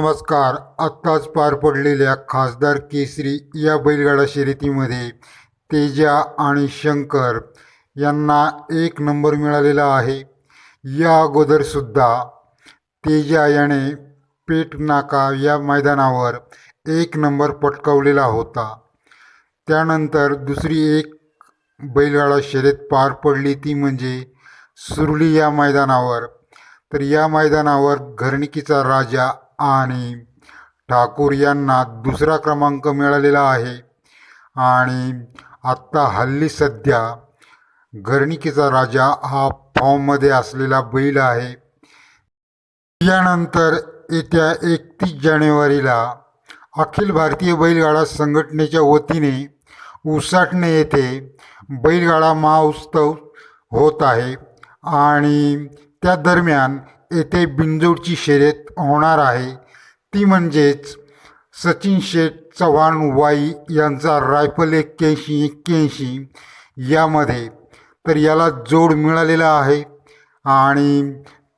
नमस्कार. आत्ताच पार पडलेल्या खासदार केसरी या बैलगाडा शर्यतीमध्ये तेजा आणि शंकर यांना एक नंबर मिळालेला आहे. या अगोदरसुद्धा तेजा याने पेट नाका या मैदानावर एक नंबर पटकावलेला होता. त्यानंतर दुसरी एक बैलगाडा शर्यत पार पडली ती म्हणजे सुरली या मैदानावर. तर या मैदानावर घरणिकीचा राजा आणि ठाकूर यांना दुसरा क्रमांक मिळालेला आहे. आणि आत्ता हल्ली सध्या घरणिकेचा राजा हा फॉर्ममध्ये असलेला बैल आहे. यानंतर येत्या एकतीस जानेवारीला अखिल भारतीय बैलगाडा संघटनेच्या वतीने उसाटणे येथे बैलगाडा महोत्सव होत आहे. आणि त्या दरम्यान येथे बिंजोडची शर्यत होणार आहे. ती म्हणजेच सचिन शेठ चव्हाण वाई यांचा रायफल एक्क्याऐंशी एक्क्याऐंशी यामध्ये. तर याला जोड मिळालेला आहे आणि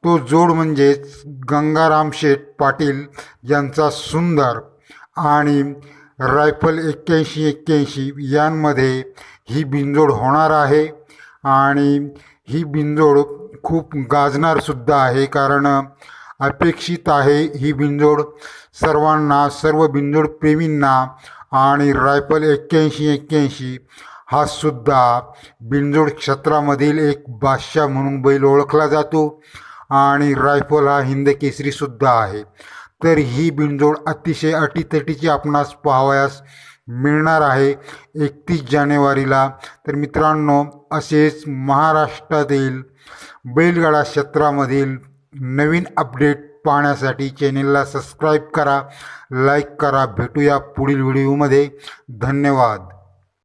तो जोड म्हणजेच गंगाराम शेठ पाटील यांचा सुंदर आणि रायफल एक्क्याऐंशी एक्क्याऐंशी यांमध्ये ही बिनजोड होणार आहे. आणि ही बिनजोड खूप गाजणारसुद्धा आहे कारण अपेक्षित आहे ही बिनजोड सर्वांना सर्व बिनजोड प्रेमींना आणि रायफल एक्क्याऐंशी एक्क्याऐंशी हा सुद्धा बिनजोड क्षेत्रामधील एक बादशाह म्हणून बैल ओळखला जातो आणि रायफल हा हिंद केसरीसुद्धा आहे. तर ही बिनजोड अतिशय अटीतटीची आपणास पाहावयास मिळणार आहे. एकतीस जानेवारीला. तर मित्रांनो असेच महाराष्ट्रातील बैलगाडा क्षेत्रामधील नवीन अपडेट पाहण्यासाठी चॅनेलला सबस्क्राईब करा लाईक करा. भेटूया पुढील व्हिडिओमध्ये. धन्यवाद.